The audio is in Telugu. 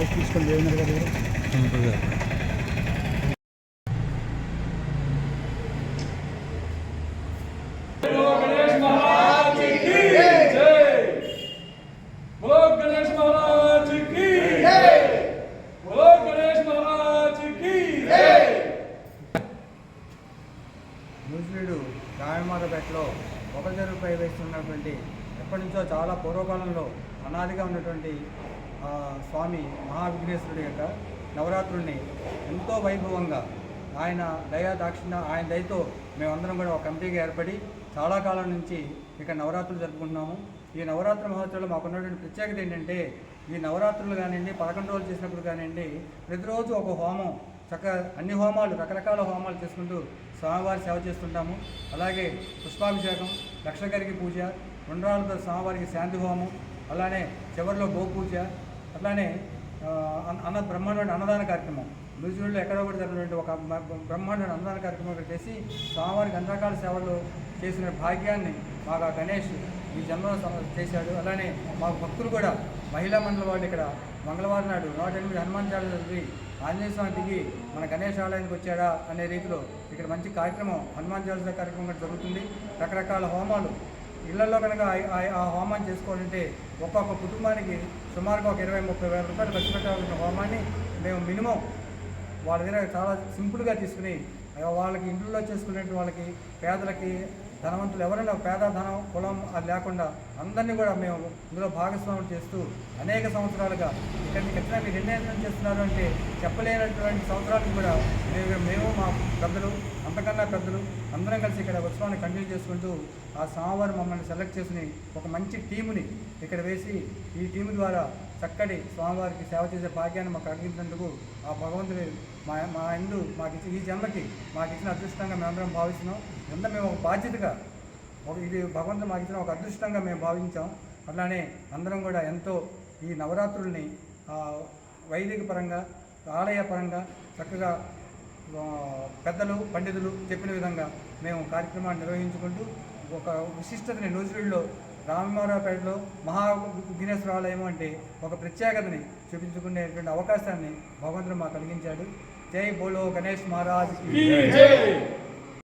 బాయ్స్ తీసుకొని లేదన్నారు కదా. న్యూస్లీడు రాయమారపేటలో ఒక జరుగు పై వేస్తున్నటువంటి ఎప్పటి నుంచో చాలా పూర్వకాలంలో అనాదిగా ఉన్నటువంటి స్వామి మహావిఘ్నేశ్వరుడి యొక్క నవరాత్రుల్ని ఎంతో వైభవంగా ఆయన దయా దాక్షిణ ఆయన దయతో మేమందరం కూడా ఒక కమిటీగా ఏర్పడి చాలా కాలం నుంచి ఇక నవరాత్రులు జరుపుకుంటున్నాము. ఈ నవరాత్రి మహోత్సవంలో మాకున్నటువంటి ప్రత్యేకత ఏంటంటే ఈ నవరాత్రులు కానివ్వండి పదకొండు రోజులు చేసినప్పుడు కానివ్వండి ప్రతిరోజు ఒక హోమం చక్కగా అన్ని హోమాలు రకరకాల హోమాలు చేసుకుంటూ స్వామివారి సేవ చేస్తుంటాము. అలాగే పుష్పాభిషేకం లక్షగరికి పూజ ఉండ్రాలతో స్వామివారికి శాంతి హోమం అలానే చివరిలో గోపూజ అట్లానే అన్న- బ్రహ్మాండమైన అన్నదాన కార్యక్రమం. మ్యూజియంలో ఎక్కడో ఒకటి జరిగినటువంటి ఒక బ్రహ్మాండమైన అన్నదాన కార్యక్రమం ఇక్కడ చేసి స్వామివారికి అన్ని రకాల సేవలు చేసిన భాగ్యాన్ని మాకు ఆ గణేష్ ఈ జన్మలో చేశాడు. అలానే మా భక్తులు కూడా మహిళా మండలి వాళ్ళు ఇక్కడ మంగళవారం నాడు నూట ఎనిమిది హనుమాన్ చాలు చదివి ఆంజనేయ స్వామి దిగి మన గణేష్ ఆలయానికి వచ్చాడా అనే రీతిలో ఇక్కడ మంచి కార్యక్రమం హనుమాన్ చాలీసా కార్యక్రమం కూడా జరుగుతుంది. రకరకాల హోమాలు. ఇళ్ళలో కనుక ఆ- హోమాన్ని చేసుకోవాలంటే ఒక్కొక్క కుటుంబానికి సుమారుగా ఒక ఇరవై ముప్పై వేల రూపాయలు ఖర్చు పెట్టాల్సిన హోమాన్ని మేము మినిమం వాళ్ళ దగ్గర చాలా సింపుల్గా తీసుకుని వాళ్ళకి ఇంట్లో చేసుకునే వాళ్ళకి పేదలకి ధనవంతులు ఎవరైనా పేద ధనం కులం అది లేకుండా అందరినీ కూడా మేము ఇందులో భాగస్వాములు చేస్తూ అనేక సంవత్సరాలుగా ఇక్కడికి ఎక్కడ మీరు ఎన్ని చేస్తున్నారు అంటే చెప్పలేనటువంటి సంవత్సరాలకు కూడా మేము మేము మా పెద్దలు అంతకన్నా పెద్దలు అందరం కలిసి ఇక్కడ ఉత్సవాన్ని కంటిన్యూ చేసుకుంటూ ఆ స్వామివారు మమ్మల్ని సెలెక్ట్ చేసుకుని ఒక మంచి టీముని ఇక్కడ వేసి ఈ టీము ద్వారా చక్కటి స్వామివారికి సేవ చేసే భాగ్యాన్ని మాకు కలిగించినందుకు ఆ భగవంతుని మా మా ఇందు మాకు ఇచ్చి ఈ జన్మకి మాకు ఇచ్చిన అదృష్టంగా మేమందరం భావిస్తున్నాం. ఎంత మేము ఒక బాధ్యతగా ఒక ఇది భగవంతుడు మాకు ఇచ్చిన ఒక అదృష్టంగా మేము భావించాం. అట్లానే అందరం కూడా ఎంతో ఈ నవరాత్రుల్ని వైదిక పరంగా ఆలయ పరంగా చక్కగా పెద్దలు పండితులు చెప్పిన విధంగా మేము కార్యక్రమాన్ని నిర్వహించుకుంటూ ఒక విశిష్టతని న్యూజిలాండ్లో రామమారావుపేటలో మహా విఘ్నేశ్వరాలయం అంటే ఒక ప్రత్యేకతని చూపించుకునేటువంటి అవకాశాన్ని భగవంతుడు మాకు కలిగించాడు. జై బోలో గణేష్ మహారాజ్